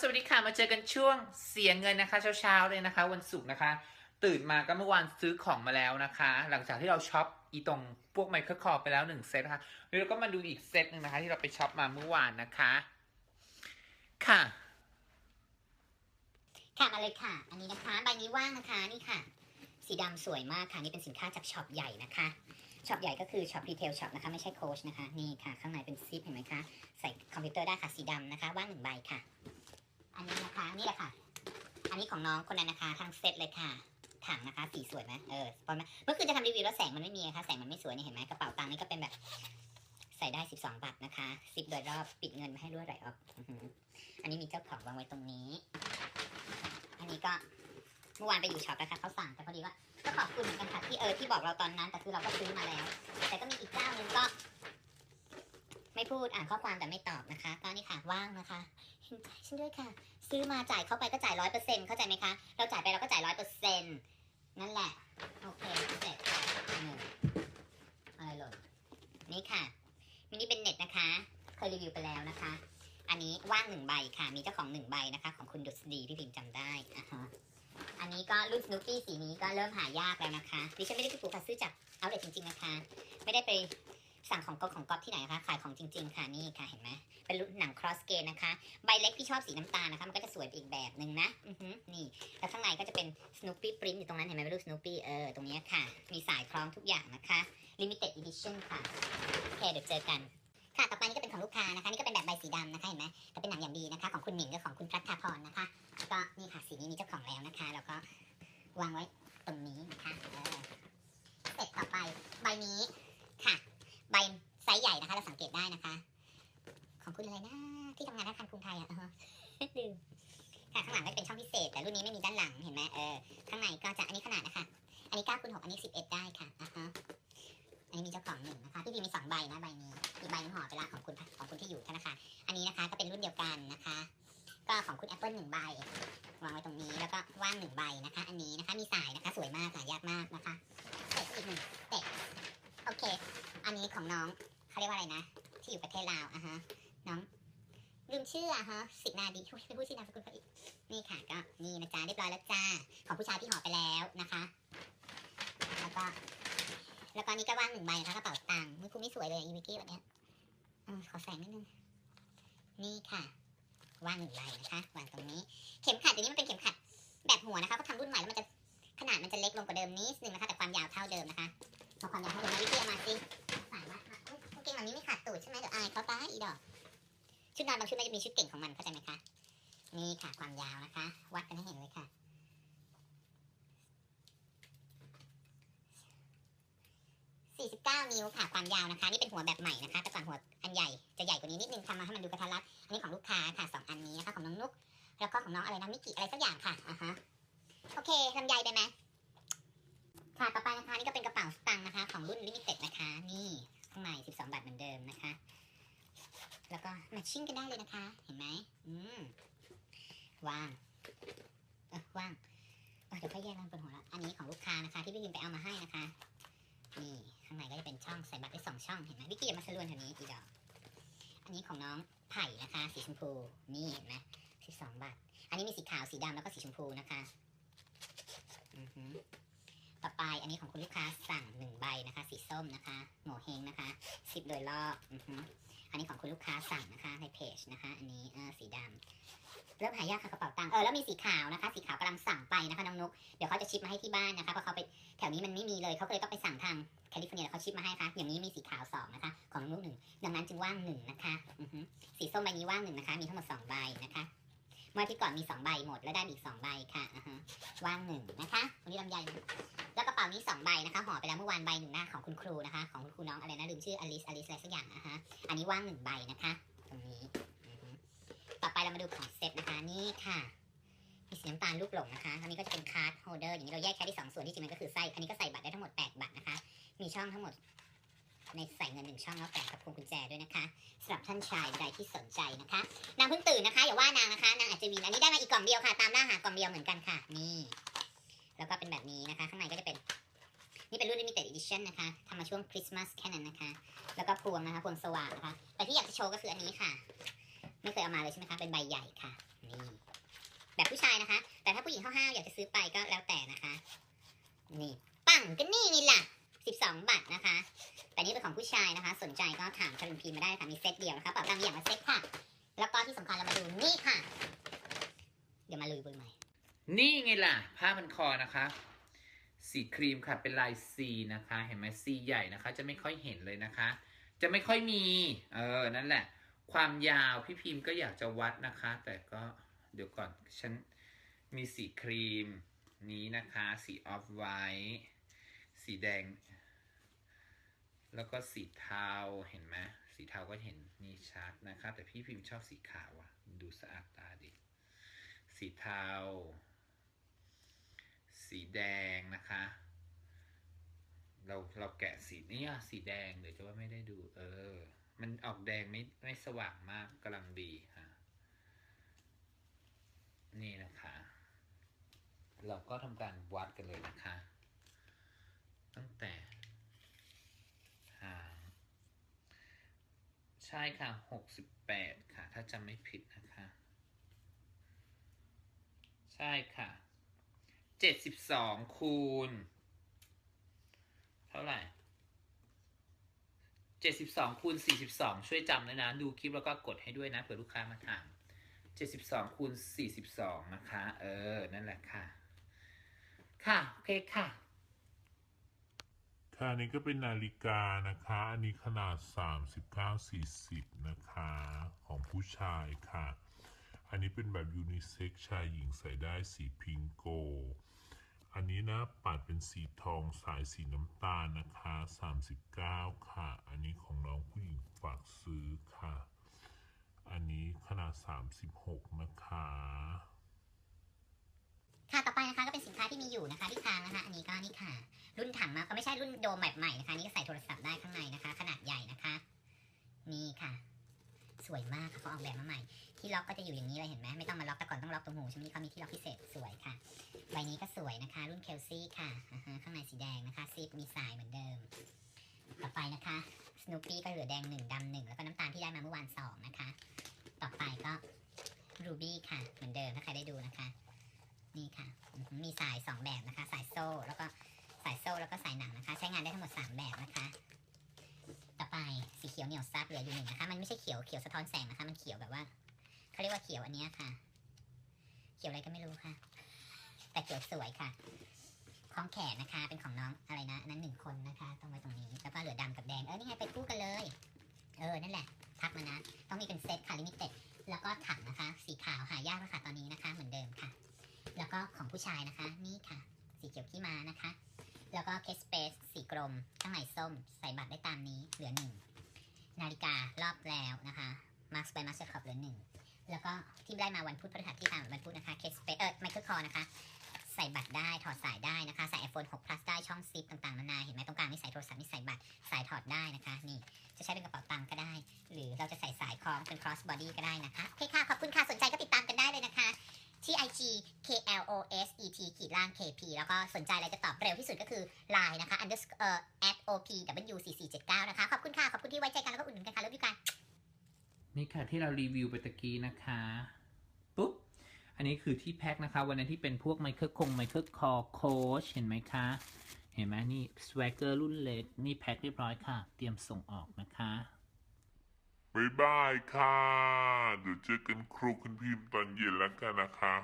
สวัสดีค่ะ มาเจอกันช่วงเสียเงินนะคะ เช้าๆเลยนะคะ วันศุกร์นะคะ ตื่นมาก็เมื่อวานซื้อของมาแล้วนะคะ หลังจากที่เราช็อปอีตรงพวกไมโครคอร์ไปแล้วหนึ่งเซตนะคะแล้วเราก็มาดูอีกเซตหนึ่งนะคะ ที่เราไปช็อปมาเมื่อวานนะคะ ค่ะ ค่ะมาเลยค่ะ อันนี้นะคะใบนี้ว่างนะคะนี่ค่ะ สีดำสวยมากค่ะนี่เป็นสินค้าจากช็อปใหญ่นะคะช็อปใหญ่ก็คือช็อปรีเทลช็อปนะคะ ไม่ใช่โคชนะคะ นี่ค่ะ ข้างในเป็นซิปเห็นไหมคะ ใส่คอมพิวเตอร์ได้ค่ะ สีดำนะคะ ว่างหนึ่งใบค่ะ อันนี้นะคะ นี่แหละค่ะ อันนี้ของน้องคนนั้นนะคะ ทั้งเซตเลยค่ะถังนะคะสีสวยไหมเออพอไหมเมื่อคืนจะทำรีวิวแล้วแสงมันไม่มีนะคะแสงมันไม่สวยนี่เห็นไหมกระเป๋าตังค์นี่ก็เป็นแบบใส่ได้ 12 บาทนะคะซิปโดยรอบปิดเงินไม่ให้รั่วไหลออกอื้อหืออันนี้มีเจ้าของวางไว้ตรงนี้ อันนี้ก็เมื่อวานไปอยู่ช็อปนะคะเขาสั่งแต่พอดีว่าก็ขอบคุณเหมือนกันค่ะที่เออที่บอกเราตอนนั้น แต่คือเราก็ซื้อมาแล้ว แต่ก็มีอีกเจ้าหนึ่งก็ ไม่พูดอ่านข้อความแต่ไม่ตอบนะคะก็นี่ค่ะว่างนะคะ เห็นใจฉันด้วยค่ะ ซื้อมาจ่ายเข้าไปก็จ่ายร้อยเปอร์เซ็นต์เข้าใจไหมคะ เราจ่ายไปเราก็จ่ายร้อยเปอร์เซ็นต์นั่นแหละ โอเคเสร็จหนึ่งอะไรหล่นนี่ค่ะ มินิเป็นเน็ตนะคะ เคยรีวิวไปแล้วนะคะ อันนี้ว่างหนึ่งใบค่ะ มีเจ้าของหนึ่งใบนะคะ ของคุณดุษฎีพี่พิมพ์จำได้อ่าฮะอันนี้ก็รุ่นสนุกกี้สีนี้ก็เริ่มหายากแล้วนะคะ ดิฉันไม่ได้ไปปลูกค่ะซื้อจากเอาเด็จจริงๆนะคะ ไม่ได้ไป สั่งของก๊อฟของก๊อฟที่ไหนคะ ขายของจริง ๆ ค่ะนี่ค่ะเห็นไหมเป็นรุ่นหนัง cross g a n นะคะ ใบเล็กพี่ชอบสีน้ำตาลนะคะ มันก็จะสวยไปอีกแบบหนึ่งนะอือหือนี่ แล้วข้างในก็จะเป็น Snoopy print อยู่ตรงนั้นเห็นไหมเป็นรูป Snoopy เออตรงนี้ค่ะ มีสายคล้องทุกอย่างนะคะ limited edition ค่ะโอเคเดี๋ยวเจอกันค่ะ ต่อไปนี่ก็เป็นของลูกค้านะคะ นี่ก็เป็นแบบใบสีดำนะคะ เห็นไหมแต่เป็นหนังอย่างดีนะคะ ของคุณหนิงกับของคุณพัฒนาพรนะคะ แล้วก็นี่ค่ะ สีนี้มีเจ้าของแล้วนะคะ แล้วก็วางไว้ตรงนี้นะคะเออเสร็จต่อไปใบนี้ค่ะ ใบไซส์ใหังเกตได้นะคะ ของคุณอะไรนะ ที่ทำงานธนาคารกรุงไทยอะลืมค่ะข้างหลังก็จะเป็นช่องพิเศษ แต่รุ่นนี้ไม่มีด้านหลังเห็นไหมเออข้างในก็จะอันนี้ขนาดนะคะ อันนี้9คูณ6อันนี้ 11 ได้ค่ะอ่าฮะอันนี้มีเจ้าของหนึ่งนะคะพี่พีมีสองใบนะใบนี้อีกใบนึงห่อไปละของคุณของคุณที่อยู่ธนาคารอันนี้นะคะก็เป็นรุ่นเดียวกันนะคะ ก็ของคุณ Apple หนึ่งใบวางไว้ตรงนี้แล้วก็ว่างหนึ่งใบนะคะ อันนี้นะคะมีสายนะคะ สวยมากหายากมากนะคะเสร็จอีกหนึ่งเสร็จโอเค อันนี้ของน้องเขาเรียกว่าอะไรนะ ที่อยู่ประเทศลาวอะฮะน้องลืมชื่ออะฮะสินาดีอุ๊ยไม่พูดชื่อนามสกุลเขาอีกนี่ค่ะก็นี่นะจ๊ะเรียบร้อยแล้วจ้าของผู้ชายที่ห่อไปแล้วนะคะ แล้วก็แล้วก็นี่ก็ว่างหนึ่งใบนะคะกระเป๋าตังค์มือคุณไม่สวยเลยอีวิกกี้แบบเนี้ยอขอแสงนิดนึงนี่ค่ะว่างหนึ่งใบนะคะวางตรงนี้ เข็มขัดเดี๋ยวนี้มันเป็นเข็มขัดแบบหัวนะคะก็ทำรุ่นใหม่แล้วมันจะขนาดมันจะเล็กลงกว่าเดิมนิดนึงนะคะแต่ความยาวเท่าเดิมนะคะเอาความยาวเท่าเดิมนะวิกกี้เอามาสิ อุ๊ยกางนี้ไม่ขาดตูดใช่ไหมเดี๋ยวอายเขาตายอีดอก ชุดนอนบางชุดมันจะมีชุดเก่งของมันเข้าใจไหมคะนี่ค่ะความยาวนะคะ วัดกันให้เห็นเลยค่ะ49นิ้วค่ะความยาวนะคะ นี่เป็นหัวแบบใหม่นะคะแต่ก่อนหัวอันใหญ่จะใหญ่กว่านี้นิดนึงทำมาให้มันดูกระทัดรัดอันนี้ของลูกค้าค่ะสองอันนี้นะคะของน้องนุกแล้วก็ของน้องอะไรนะมิกิอะไรสักอย่างค่ะอ่าฮะโอเคลำไยไปไหมค่ะต่อไปนะคะนี่ก็เป็นกระเป๋าสตังค์นะคะ ของรุ่นลิมิเต็ดนะคะนี่ข้างใน 12 บาทเหมือนเดิมนะคะ แล้วก็แมทชิ่งกันได้เลยนะคะ เห็นไหมอืมว่างเออว่างเออเดี๋ยวค่อยแยกกันบนหัวละอันนี้ของลูกค้านะคะ ที่พี่วิมไปเอามาให้นะคะ นี่ข้างในก็จะเป็นช่องใส่บัตรได้สองช่องเห็นไหมวิกกี้อย่ามาสลวนแถวนี้อีดอก อันนี้ของน้องไผ่นะคะ สีชมพูนี่เห็นไหมสิบสองบาท อันนี้มีสีขาวสีดำแล้วก็สีชมพูนะคะอือหือต่อไปอันนี้ของคุณลูกค้าสั่งหนึ่งใบนะคะ สีส้มนะคะโง่เฮงนะคะสิบโดยรอบอือหื อันนี้ของคุณลูกค้าสั่งนะคะในเพจนะคะ อันนี้เออสีดำเริ่มหายากค่ะกระเป๋าตังค์เออแล้วมีสีขาวนะคะ สีขาวกำลังสั่งไปนะคะน้องนุกเดี๋ยวเขาจะชิปมาให้ที่บ้านนะคะเพราะเขาไปแถวนี้มันไม่มีเลยเขาเลยต้องไปสั่งทางแคลิฟอร์เนียเขาชิปมาให้ค่ะอย่างนี้มีสีขาวสองนะคะ ของน้องลูกหนึ่งดังนั้นจึงว่างหนึ่งนะคะสีส้มใบนี้ว่างหนึ่งนะคะ มีทั้งหมดสองใบนะคะเมื่อที่ก่อนมีสองใบหมดแล้วได้อีกสองใบค่ะอ่าฮะว่างหนึ่งนะคะวันนี้ลำไย ป๋านี้สองใบนะคะห่อไปแล้วเมื่อวานใบหนึ่งหน้าของคุณครูนะคะ ของคุณครูน้องอะไรนะลืมชื่ออลิสอลิสอะไรสักอย่างนะคะอันนี้ว่างหนึ่งใบนะคะ ตรงนี้ต่อไปเรามาดูของเซตนะคะนี่ค่ะมีสีน้ำตาลลูกหลงนะคะอันนี้ก็จะเป็นคาร์ดโฮเดอร์อย่างนี้เราแยกแค่ที่สองส่วนที่จริงมันก็คือไส้อันนี้ก็ใส่บัตรได้ทั้งหมด8บัตรนะคะ มีช่องทั้งหมดในใส่เงินหนึ่งช่องแล้วแปะกับพวงกุญแจด้วยนะคะสำหรับท่านชายใดที่สนใจนะคะนางเพิ่งตื่นนะคะอย่าว่านางนะคะนางอาจจะวีนอันนี้ได้มาอีกกล่องเดียวค่ะ ตามหน้าหากล่องเดียวเหมือนกันค่ะ นี่ แล้วก็เป็นแบบนี้นะคะ ข้างในก็จะเป็น นี่ เป็นรุ่น limited edition นะคะทำมาช่วงคริสต์มาสแค่นั้นนะคะ แล้วก็พวงนะคะพวงสว่างนะคะแต่ที่อยากจะโชว์ก็คืออันนี้ค่ะ ไม่เคยเอามาเลยใช่ไหมคะเป็นใบใหญ่ค่ะนี่แบบผู้ชายนะคะ แต่ถ้าผู้หญิงห้าวๆอยากจะซื้อไปก็แล้วแต่นะคะ นี่ปังก็นี่นี่ล่ะ12บาทนะคะ แต่นี่เป็นของผู้ชายนะคะ สนใจก็ถามชลุนพีมาได้ค่ะมีเซตเดียวนะคะเป่าตังค์มีอย่างละเซตค่ะ แล้วก็ที่สำคัญเรามาดูนี่ค่ะ เดี๋ยวมาลุยบุยใหม่ นี่ไงล่ะ ผ้าพันคอนะคะ สีครีมค่ะเป็นลายซีนะคะ เห็นไหมซีใหญ่นะคะ จะไม่ค่อยเห็นเลยนะคะ จะไม่ค่อยมี เออ นั่นแหละ ความยาวพี่พิมพ์ก็อยากจะวัดนะคะ แต่ก็เดี๋ยวก่อน ฉันมีสีครีมนี้นะคะ สีออฟไวท์สีแดง แล้วก็สีเทา เห็นไหมสีเทาก็เห็นนี่ชัดนะคะ แต่พี่พิมพ์ชอบสีขาวอะดูสะอาดตาดี สีเทา สีแดงนะคะ เราเราแกะสีนี่อะสีแดงเดี๋ยวจะว่าไม่ได้ดู เออ มันออกแดงไม่ไม่สว่างมากกำลังดีค่ะ นี่นะคะ เราก็ทำการวัดกันเลยนะคะ ตั้งแต่หางใช่ค่ะหกสิบแปดค่ะ ถ้าจำไม่ผิดนะคะ ใช่ค่ะ เจ็ดสิบสองคูณ เท่าไหร่เจ็ดสิบสองคูณสี่สิบสองช่วยจำเลยนะ ดูคลิปแล้วก็กดให้ด้วยนะเผื่อลูกค้ามาถามเจ็ดสิบสองคูณสี่สิบสองนะคะ เออ นั่นแหละค่ะ ค่ะ โอเคค่ะ ค่ะอันนี้ก็เป็นนาฬิกานะคะ อันนี้ขนาด 39-40 นะคะ ของผู้ชายค่ะ อันนี้เป็นแบบยูนิเซ็กชายหญิงใส่ได้สีพิงโก อันนี้นะปัดเป็นสีทองสายสีน้ำตาลนะคะ39 ค่ะ อันนี้ของน้องผู้หญิงฝากซื้อค่ะ อันนี้ขนาด 36 นะคะ ค่ะต่อไปนะคะก็เป็นสินค้าที่มีอยู่นะคะที่ค้างนะคะ อันนี้ก็นี่ค่ะ รุ่นถังมาก็ไม่ใช่รุ่นโดมแบบใหม่นะคะนนี่ก็ใส่โทรศัพท์ได้ข้างในนะคะ ขนาดใหญ่นะคะนี่ค่ะ สวยมากค่ะเขาออกแบบมาใหม่ ที่ล็อกก็จะอยู่อย่างนี้เลยเห็นไหมไม่ต้องมาล็อกแต่ก่อนต้องล็อกตรงหูใช่ไหมนี่เขามีที่ล็อกพิเศษสวยค่ะ ใบนี้ก็สวยนะคะ รุ่นเคลซี่ค่ะ ข้างในสีแดงนะคะซิปมีสายเหมือนเดิม ต่อไปนะคะสโนปี้ก็เหลือแดงหนึ่งดำหนึ่งแล้วก็น้ำตาลที่ได้มาเมื่อวานสองนะคะ ต่อไปก็รูบี้ค่ะ เหมือนเดิมถ้าใครได้ดูนะคะ นี่ค่ะ มีสายสองแบบนะคะ สายโซ่แล้วก็สายโซ่แล้วก็สายหนังนะคะ ใช้งานได้ทั้งหมดสามแบบนะคะ ต่อไปสีเขียวเหนียวซับเหลืออยู่หนึ่งนะคะ มันไม่ใช่เขียวเขียวสะท้อนแสงนะคะ มันเขียวแบบว่าเขาเรียกว่าเขียวอันนี้ค่ะ เขียวอะไรก็ไม่รู้ค่ะ แต่เขียวสวยค่ะคล้องแขนนะคะ เป็นของน้องอะไรนะนั้นหนึ่งคนนะคะ ต้องไว้ตรงนี้ แล้วก็เหลือดำกับแดง เออ นี่ไงไปคู่กันเลย เออ นั่นแหละ ทักมานะ ต้องมีเป็นเซตค่ะลิมิเต็ด แล้วก็ถังนะคะ สีขาวหายากแล้วค่ะตอนนี้นะคะ เหมือนเดิมค่ะ แล้วก็ของผู้ชายนะคะ นี่ค่ะ สีเขียวขี้ม้านะคะ แล้วก็เคสเปซสีกรม ข้างในส้ม ใส่บัตรได้ตามนี้ เหลือหนึ่ง นาฬิการอบแล้วนะคะมาร์คไปมาสเตอร์คอปเหลือหนึ่งแล้วก็ที่ได้มาวันพุธพฤหัสที่ตามวันพุธนะคะเคสเปซเออไมเคิลคอนะคะ ใส่บัตรได้ถอดสายได้นะคะใส่ iPhone 6 plus ได้ช่องซิปต่างๆนานาเห็นไหมตรงกลางนี่ใส่โทรศัพท์นี่ใส่บัตรสายถอดได้นะคะ นี่จะใช้เป็นกระเป๋าตังค์ก็ได้ หรือเราจะใส่สายคล้องเป็น cross body ก็ได้นะคะโอเคค่ะ ขอบคุณค่ะสนใจก็ติดตามกันได้เลยนะคะ ที่ IG K L O S E T ขีดล่าง K P แล้วก็สนใจอะไรจะตอบเร็วที่สุดก็คือ Line นะคะ underscore at opwcc79 นะคะขอบคุณค่ะขอบคุณที่ไว้ใจกันแล้วก็อุดหนุนกันค่ะแล้วพี่กันนี่ค่ะที่เรารีวิวไปตะกี้นะคะ อันนี้คือที่แพ็คนะคะ วันนั้นที่เป็นพวกไมเคิลคงไมเคิลคอโคชเห็นไหมคะ เห็นไหมนี่สว a เกอร์รุ่นเล็ก นี่แพ็คเรียบร้อยค่ะ เตรียมส่งออกนะคะบายบายค่ะ เดี๋ยวเจอกันครูคุณพิมพ์ตอนเย็นแล้วกันนะคะ